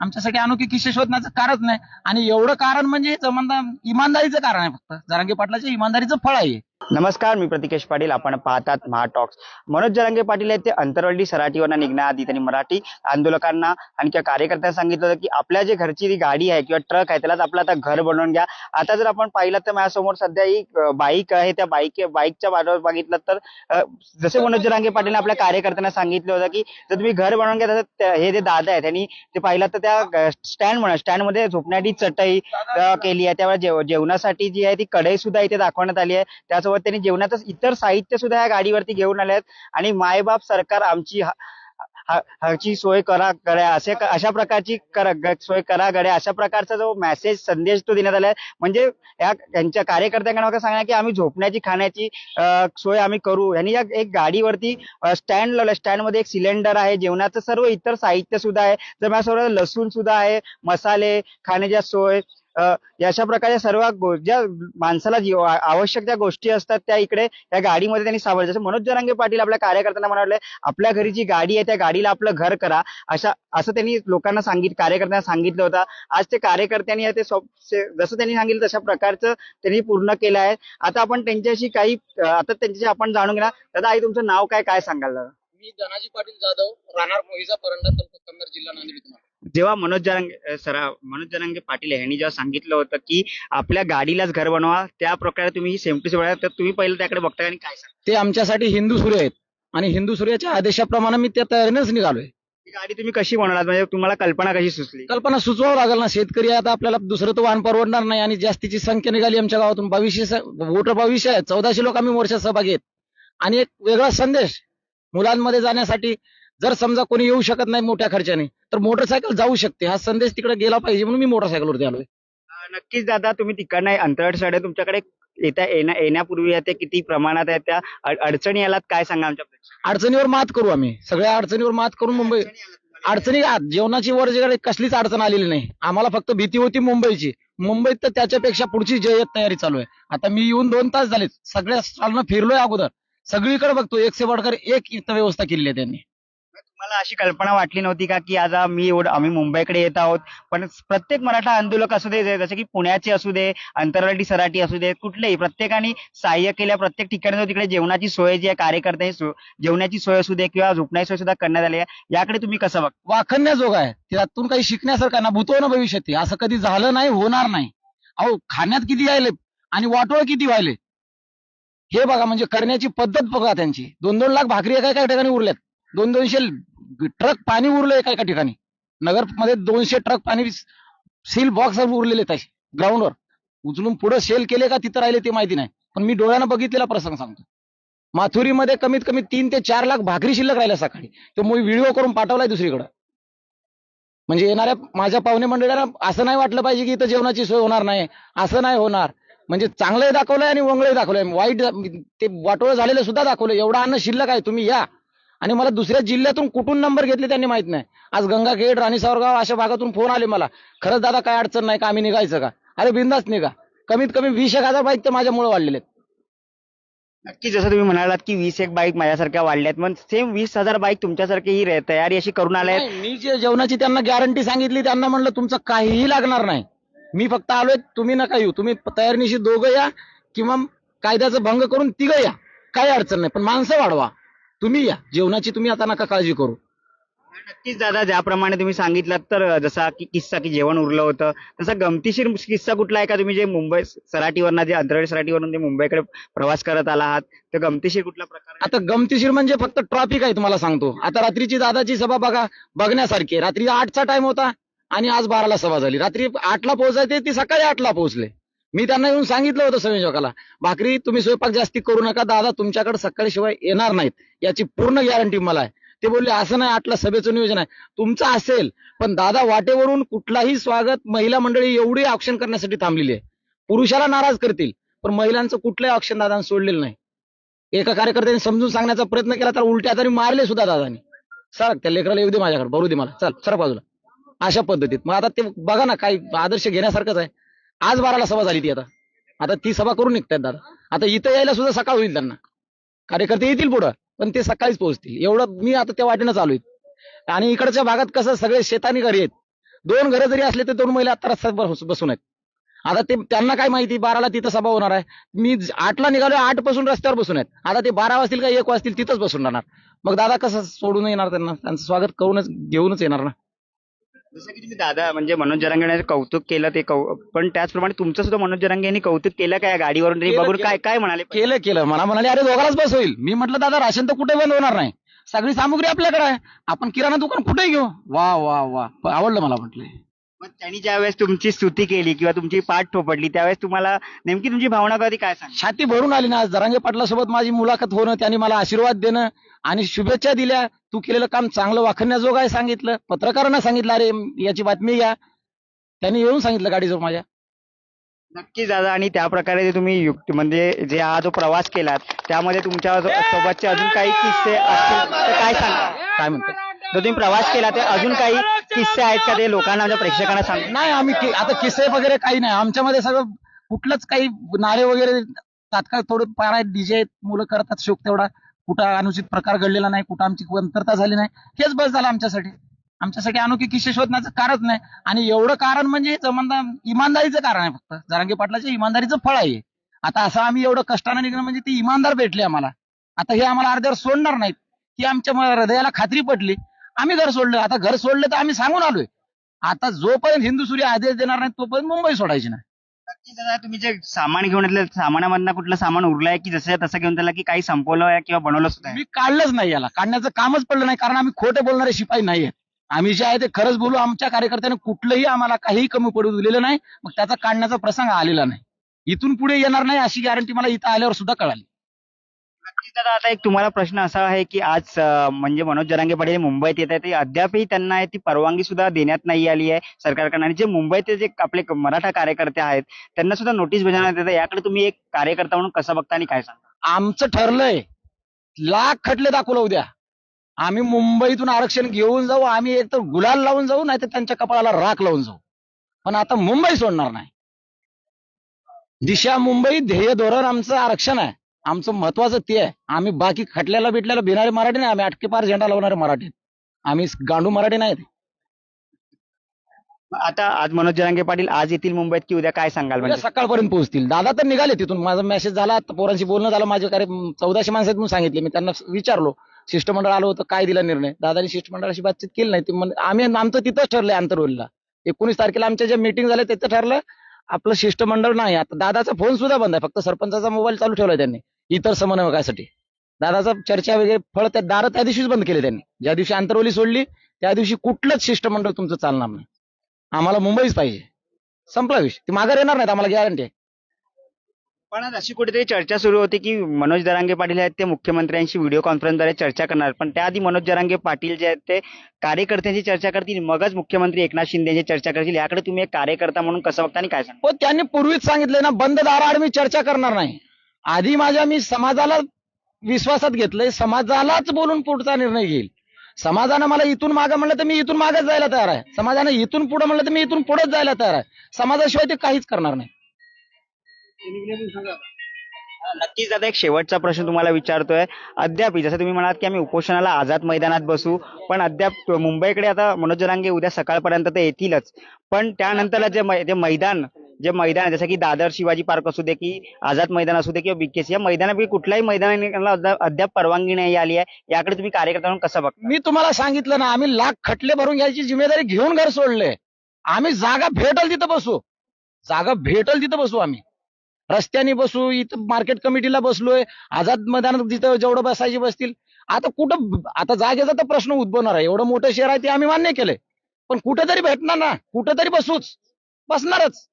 आमच्यासाठी अनोखी किस्से शोधण्याचं कारण नाही. आणि एवढं कारण म्हणजे जमानदार इमानदारीचं कारण आहे फक्त. जरांगे पाटलाच्या इमानदारीचं फळ आहे नमस्कार मी प्रतिकेश पाटील. आपण पाहतात महाटॉक्स मनोज जरांगे पाटील आहेत ते अंतरवल्ली सराटीवरनं निघण्याआधी त्यांनी मराठी आंदोलकांना आणि किंवा कार्यकर्त्यांना सांगितलं होतं की आपल्या जे घरची जी गाडी आहे किंवा ट्रक आहे त्यालाच आपलं आता घर बनवून घ्या. आता जर आपण पाहिलं तर माझ्यासमोर सध्या ही बाईक आहे. त्या बाईक बाईकच्या बाजूला बघितलं तर जसे मनोज जरांगे पाटील आपल्या कार्यकर्त्यांना सांगितलं होतं की जर तुम्ही घर बनवून घ्या तर हे जे दादा आहेत त्यांनी ते पाहिलं तर त्या स्टँड म्हणा स्टँडमध्ये झोपण्याची चटई केली आहे. त्यावेळेस जेवणासाठी जी आहे ती कढई सुद्धा इथे दाखवण्यात आली आहे. त्यासोबत त्यांनी जेवणाचं इतर साहित्य सुद्धा या गाडीवरती घेऊन आले आहेत आणि मायबाप सरकार आमची हा- सोय करा गड्या असे अशा प्रकारची करा सोय करा गड्या अशा प्रकारचा जो मेसेज संदेश तो देण्यात आलाय. म्हणजे या त्यांच्या कार्यकर्त्यांना बघा की आम्ही झोपण्याची खाण्याची सोय आम्ही करू. यांनी या एक गाडीवरती स्टँड लावलं स्टँडमध्ये एक सिलेंडर आहे. जेवणाचं सर्व इतर साहित्य सुद्धा आहे. तर माझ्यासोबत लसूण सुद्धा आहे मसाले खाण्याच्या सोय अशा प्रकारे सर्व ज्या माणसाला आवश्यक ज्या गोष्टी असतात त्या इकडे त्या गाडीमध्ये त्यांनी सावरल्या जसं मनोज जरांगे पाटील आपल्या कार्यकर्त्यांना म्हणाले आपल्या घरी जी गाडी आहे त्या गाडीला आपलं घर करा. अशा असं त्यांनी लोकांना सांगित कार्यकर्त्यांना सांगितलं होतं. आज ते कार्यकर्त्यांनी ते जसं त्यांनी सांगितलं तशा प्रकारचं त्यांनी पूर्ण केलं आहे. आता आपण त्यांच्याशी काही आता त्यांच्याशी आपण जाणून घेणार. दादा आई तुमचं नाव काय काय सांगाल? दादा मी धनाजी पाटील जाधव राहणार मोहिजा परंडा तालुका कन्नड जिल्हा नांदेड जेव्हा मनोज जरांगे सर मनोज जरांगे पाटील यांनी जेव्हा सांगितलं होतं की आपल्या गाडीलाच घर बनवा त्या प्रकारे तुम्ही ही सेम टू सेम तर तुम्ही पहिलं त्याकडे बघताय आणि काय सांगा ते आमच्यासाठी हिंदू सूर्य आहेत. आणि हिंदू सूर्याच्या आदेशाप्रमाणे मी त्या तयारीनेच निघालोय. ही गाडी तुम्ही कशी बनवलात म्हणजे तुम्हाला कल्पना कशी सुचली? कल्पना सुचवावं लागेल ना. शेतकरी आता आपल्याला दुसरं तर वाहन परवडणार नाही आणि जास्तीची संख्या निघाली आमच्या गावातून. बावीसशे वोटर बावीसशे आहेत चौदाशे लोक आम्ही मोर्चात सहभागी आहेत. आणि एक वेगळा संदेश मुलांमध्ये जाण्यासाठी जर समजा कोणी येऊ शकत नाही मोठ्या खर्चाने तर मोटरसायकल जाऊ शकते. हा संदेश तिकडे गेला पाहिजे म्हणून मी मोटरसायकलवरती आलोय. नक्कीच दादा तुम्ही तिकडनं अंतराळ साडे तुमच्याकडे येत्या येण्या येण्यापूर्वी आहे ते किती प्रमाणात आहे त्या अड- अडचणी आलात काय सांगा आमच्या अडचणीवर मात करू आम्ही. सगळ्या अडचणीवर मात करून मुंबई अडचणी आ- जेवणाची वर जे कसलीच अडचण आलेली नाही. आम्हाला फक्त भीती होती मुंबईची. मुंबईत तर त्याच्यापेक्षा पुढची जय्यत तयारी चालू आहे. आता मी येऊन दोन तास झालेत. सगळ्या चालणं फिरलोय अगोदर. सगळीकडे बघतो. एकशे बडकर एक इथं व्यवस्था केलेली आहे त्यांनी. मला अशी कल्पना वाटली नव्हती का की आज मी एवढं आम्ही मुंबईकडे येत आहोत. पण प्रत्येक मराठा आंदोलक असू दे जे- जसे की पुण्याचे असू दे अंतरवाली सराटी असू दे कुठलेही प्रत्येकाने सहाय्य केल्या प्रत्येक ठिकाणी तिकडे जेवणाची सोय जी आहे कार्यकर्त्यांची जेवणाची सोय असू दे किंवा झोपण्याची सोय सुद्धा करण्यात आली आहे. याकडे तुम्ही कसं बघता? वाखण्याजोग आहे त्यातून काही शिकण्यासारखं ना भूतो ना भविष्यात असं कधी झालं नाही होणार नाही. अहो खाण्यात किती यायले आणि वाटोळ किती व्हायले? हे बघा म्हणजे करण्याची पद्धत बघा त्यांची. दोन दोन लाख भाकरी एका एका ठिकाणी उरल्यात. दोन दोनशे ट्रक पाणी उरलं एका एका ठिकाणी. नगरमध्ये दोनशे ट्रक पाणी सील बॉक्स उरलेले तसे ग्राउंडवर. उचलून पुढे सेल केले का तिथं राहिले ते माहिती नाही. पण मी डोळ्यानं बघितलेला प्रसंग सांगतो. माथुरीमध्ये कमीत कमी तीन ते चार लाख भाकरी शिल्लक राहिल्या सकाळी. तो मी व्हिडिओ करून पाठवलाय दुसरीकडं. म्हणजे येणाऱ्या माझ्या पाहुणे मंडळीला असं नाही वाटलं पाहिजे की इथं जेवणाची सोय होणार नाही. असं नाही होणार. म्हणजे चांगलंही दाखवलंय आणि वंगळही दाखवलंय. वाईट ते वाटोळं झालेलं सुद्धा दाखवलं एवढं अन्न शिल्लक आहे तुम्ही या. आणि मला दुसऱ्या जिल्ह्यातून कुठून नंबर घेतले त्यांनी माहीत नाही. आज गंगाखेड राणी सावरगाव अशा भागातून फोन आले मला. खरंच दादा काय अडचण नाही का आम्ही निघायचं का? अरे बिंदास निघा. कमीत कमी वीस एक हजार बाईक तर माझ्यामुळे वाढलेले नक्की जसं तुम्ही म्हणालात की वीस एक बाईक माझ्यासारख्या वाढल्यात मग सेम वीस हजार बाईक तुमच्यासारखी ही तयारी अशी करून आल्या मी जे जेवणाची त्यांना गॅरंटी सांगितली त्यांना म्हणलं तुमचं काहीही लागणार नाही. मी फक्त आलोय तुम्ही नका येऊ. तुम्ही तयारीनिशी दोघं या किंवा कायद्याचा भंग करून तिघं या. काही अडचण नाही पण माणसं वाढवा. तुम्ही या. जेवणाची तुम्ही आता नका काळजी करू. नक्कीच दादा ज्याप्रमाणे तुम्ही सांगितलं तर जसा की किस्सा की जेवण उरलं होतं तसा गमतीशीर किस्सा कुठला आहे का तुम्ही जे मुंबई सराटीवरनं जे अंतराळी सराटीवरून जे मुंबईकडे प्रवास करत आला आहात तर गमतीशीर कुठला प्रकार? आता गमतीशीर म्हणजे फक्त ट्रॉफिक आहे तुम्हाला सांगतो. आता रात्रीची दादाची सभा बघा बघण्यासारखी. रात्री आठचा टाइम होता आणि आज बाराला सभा झाली. रात्री आठला पोहोचायचे ती सकाळी आठला पोहोचले. मी त्यांना येऊन सांगितलं होतं संयोजकाला भाकरी तुम्ही स्वयंपाक जास्ती करू नका दादा तुमच्याकडे सकाळी शिवाय येणार नाहीत. याची पूर्ण गॅरंटी मला आहे. ते बोलले असं नाही आठला सभेचं नियोजन आहे. तुमचं असेल पण दादा वाटेवरून कुठलाही स्वागत महिला मंडळी एवढी ऑप्शन करण्यासाठी थांबलेली आहे. पुरुषाला नाराज करतील पण महिलांचं कुठलंही ऑप्शन दादाने सोडलेलं नाही. एका कार्यकर्त्याने समजून सांगण्याचा प्रयत्न केला तर उलट्या तरी मारले सुद्धा दादानी. सर त्या लेकराला येऊ दे माझ्याकडे भरू दे मला. चल सर बाजूला. अशा पद्धतीत. मग आता ते बघा ना काही आदर्श घेण्यासारखंच आहे. आज बाराला सभा झाली ती आता. आता ती सभा करून निघतात दादा. आता इथं यायला सुद्धा सकाळ होईल त्यांना. कार्यकर्ते येतील पुढं पण ते सकाळीच पोहोचतील. एवढं मी आता त्या वाटेनं चालू आहे. आणि इकडच्या भागात कसं सगळे शेतानी घरी आहेत. दोन घरं जरी असले तर दोन महिला आता रस्त्यात बसून आहेत. आता ते त्यांना काय माहिती बाराला तिथं सभा होणार आहे. मी आठला निघालो आठपासून रस्त्यावर बसून आहेत. आता ते बारा वाजतील का एक वाजतील तिथंच बसून राहणार. मग दादा कसं सोडून येणार त्यांना? त्यांचं स्वागत करूनच घेऊनच येणार ना? जसं की तुम्ही दादा म्हणजे मनोज जरांगे कौतुक केलं ते कौ पण त्याचप्रमाणे तुमचं सुद्धा मनोज जरांगे यांनी कौतुक केलं काय गाडीवरून? तरी बघून. काय काय म्हणाले? केलं केलं. मला म्हणाले अरे दोघालाच बस होईल. मी म्हटलं दादा राशन तर कुठे बंद होणार नाही? सगळी सामुग्री आपल्याकडे आहे. आपण किराणा दुकान कुठे घेऊ. वा वा वा. आवडलं मला म्हटलं मग त्यांनी ज्यावेळेस तुमची स्तुती केली किंवा तुमची पाठ ठोपडली त्यावेळेस तुम्हाला नेमकी तुमची भावना कधी काय सांग छाती भरून आली ना आज. जरांगे पाटलासोबत माझी मुलाखत होणं त्यांनी मला आशीर्वाद देणं आणि शुभेच्छा दिल्या. तू केलेलं काम चांगलं वाखण्याजोग आहे सांगितलं. पत्रकारांना सांगितलं अरे याची बातमी घ्या. त्यांनी येऊन सांगितलं गाडीजवळ माझ्या. नक्कीच दादा आणि त्या प्रकारे जे तुम्ही युक्त म्हणजे जे हा जो प्रवास केलात त्यामध्ये तुमच्या सोबतचे अजून काही किस्से असतील तर काय सांगा काय म्हणतो? जो तुम्ही प्रवास केला ते अजून काही किस्से आहेत का ते लोकांना म्हणजे प्रेक्षकांना सांग? नाही आम्ही कि- आता किस्से वगैरे काही नाही. आमच्यामध्ये सगळं कुठलंच काही नारे वगैरे तात्काळ थोडं पारा डीजे मुलं करतात शोक तेवढा. कुठं अनुचित प्रकार घडलेला नाही कुठं आमची कमतरता झाली नाही. हेच बस झालं आमच्यासाठी. आमच्यासाठी अनोखी किस्से शोधण्याचं कारण नाही. आणि एवढं कारण म्हणजे जमानदार इमानदारीचं कारण आहे फक्त. जरांगे पाटलाच्या इमानदारीचं फळ आहे आता असं आम्ही एवढं कष्टानं निघणं म्हणजे ती इमानदार भेटली आम्हाला. आता हे आम्हाला अर्ध्यावर सोडणार नाहीत. ही आमच्या म- हृदयाला खात्री पटली. आम्ही घर सोडलं. आता घर सोडलं तर आम्ही सांगून आलोय. आता जोपर्यंत हिंदू सूर्य आदेश देणार नाही तोपर्यंत मुंबई सोडायची नाही. दादा तुम्ही जे सामान घेऊन येतलं सामानामधनं कुठलं सामान उरलंय की जसं तसं घेऊन त्याला की काही संपवलं आहे किंवा बनवलं सुद्धा? मी काढलंच नाही याला. काढण्याचं कामच पडलं नाही कारण आम्ही खोटे बोलणारे शिपाई नाहीयेत आम्ही जे आहे ते खरंच बोलू. आमच्या कार्यकर्त्याने कुठलंही आम्हाला काहीही कमी पडू दिलेलं नाही. मग त्याचा काढण्याचा प्रसंग आलेला नाही. इथून पुढे येणार नाही अशी गॅरंटी मला इथं आल्यावर सुद्धा कळाली. दादा आता एक तुम्हाला प्रश्न असा आहे की आज म्हणजे मनोज जरांगे पाटील हे मुंबईत येत आहे ते अद्यापही त्यांना ती परवानगी सुद्धा देण्यात नाही आली आहे सरकारकडून. आणि जे मुंबईचे जे आपले मराठा कार्यकर्ते आहेत त्यांना सुद्धा नोटीस बजावण्यात येते याकडे तुम्ही एक कार्यकर्ता म्हणून कसं बघता आणि काय सांगता? आमचं ठरलंय. लाख खटले दाखवलं उद्या. आम्ही मुंबईतून आरक्षण घेऊन जाऊ आम्ही एक तर गुलाल लावून जाऊ नाही तर त्यांच्या कपाळाला राख लावून जाऊ. पण आता मुंबई सोडणार नाही. दिशा मुंबई ध्येय धोरण आमचं आरक्षण आहे. आमचं महत्वाचं ते आहे. आम्ही बाकी खटल्याला बिटल्याला भिणारे मराठी नाही. आम्ही अटके पार झेंडा लावणारे मराठी. आम्ही गांडू मराठी नाहीत मग आता आज मनोज जरांगे पाटील आज येतील मुंबईत की उद्या काय सांगाल म्हणजे? सकाळपर्यंत पोहोचतील. दादा तर निघाले तिथून. माझा मेसेज झाला. पोरांशी बोलणं झालं. माझे कार्य चौदाशे माणसं आहेत म्हणून सांगितले. मी त्यांना विचारलो. शिष्टमंडळ आलं होतं. काय दिला निर्णय? दादानी शिष्टमंडळाशी बातचीत केली नाही. ते आम्ही आमचं तिथंच ठरलंय आंतरवलीला. एकोणीस तारखेला आमच्या ज्या मीटिंग झाल्या तिथं ठरलं आपलं शिष्टमंडळ नाही. आता दादाचा फोन सुद्धा बंद आहे. फक्त सरपंचाचा मोबाईल चालू ठेवलाय त्यांनी. इतर समन्वयकासाठी. दादाचा चर्चा वगैरे फळ त्या दारं त्या दिवशीच बंद केले त्यांनी. ज्या दिवशी आंतरवली सोडली त्या दिवशी कुठलंच शिष्टमंडळ तुमचं चालणार नाही. आम्हाला मुंबईच पाहिजे. संपला विषय. ते माघार येणार नाहीत आम्हाला गॅरंटी आहे पण आज अशी कुठेतरी चर्चा सुरू होती की मनोज जरांगे पाटील आहेत ते मुख्यमंत्र्यांशी व्हिडिओ कॉन्फरन्सद्वारे चर्चा करणार. पण त्याआधी मनोज जरांगे पाटील जे आहेत ते कार्यकर्त्यांची चर्चा करतील. मगच मुख्यमंत्री एकनाथ शिंदे यांची चर्चा करतील. याकडे तुम्ही एक कार्यकर्ता म्हणून कसं बघता आणि काय सांगता? हो त्यांनी पूर्वीच सांगितले ना बंद दाराआड मी चर्चा करणार नाही. आधी माझ्या मी समाजाला विश्वासात घेतलंय समाजालाच बोलून पुढचा निर्णय घेईल. समाजानं मला इथून मागं म्हणलं तर मी इथून मागच जायला तयार आहे. समाजानं इथून पुढे म्हणलं तर मी इथून पुढेच जायला तयार आहे. समाजाशिवाय ते काहीच करणार नाही. नक्कीच दादा एक शेवटचा प्रश्न तुम्हाला विचारतोय. अद्याप जसं तुम्ही म्हणालात की आम्ही उपोषणाला आझाद मैदानात बसू पण अद्याप मुंबईकडे आता मनोज जरांगे उद्या सकाळपर्यंत ते येतीलच. पण त्यानंतर जे मैदान जे मैदान आहे, जसं की दादर शिवाजी पार्क असू दे की आझाद मैदान असू दे किंवा बीकेसी या मैदानापैकी कुठल्याही मैदानाने अद्याप- अद्याप परवानगी नाही आली आहे. याकडे तुम्ही कार्यकर्ता म्हणून कसं बघता? मी तुम्हाला सांगितलं ना आम्ही लाख खटले भरून घ्यायची जिम्मेदारी घेऊन घर सोडले आम्ही जागा भेटल तिथं बसू. जागा भेटल तिथं बसू आम्ही. रस्त्याने बसू इथं मार्केट कमिटीला बसलोय. आझाद मैदानात जिथं जेवढं बसायची बसतील. आता कुठं आता जागेचा तर प्रश्न उद्भवणार आहे. एवढं मोठं शहर आहे ते आम्ही मान्य केलंय. पण कुठेतरी भेटणार ना. कुठेतरी बसूच. बसणारच.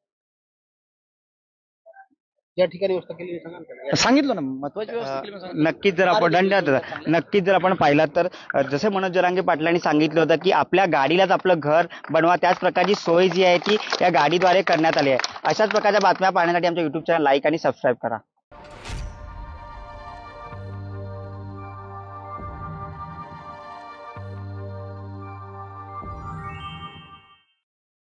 या ठिकाणी व्यवस्था केली सांगा सांगितलं ना महत्वाची व्यवस्था केली म्हणून सांगितलं. नक्कीच जर आपण दंड नक्कीच जर आपण पाहिलात तर अ, जसे मनोज जरांगे पाटलांनी सांगितलं होतं की आपल्या गाडीलाच आपलं घर बनवा त्याच प्रकारची सोय जी आहे ती या गाडीद्वारे करण्यात आली आहे. अशाच प्रकारच्या बातम्या पाहण्यासाठी आमच्या युट्यूब चॅनल लाईक आणि सबस्क्राईब करा.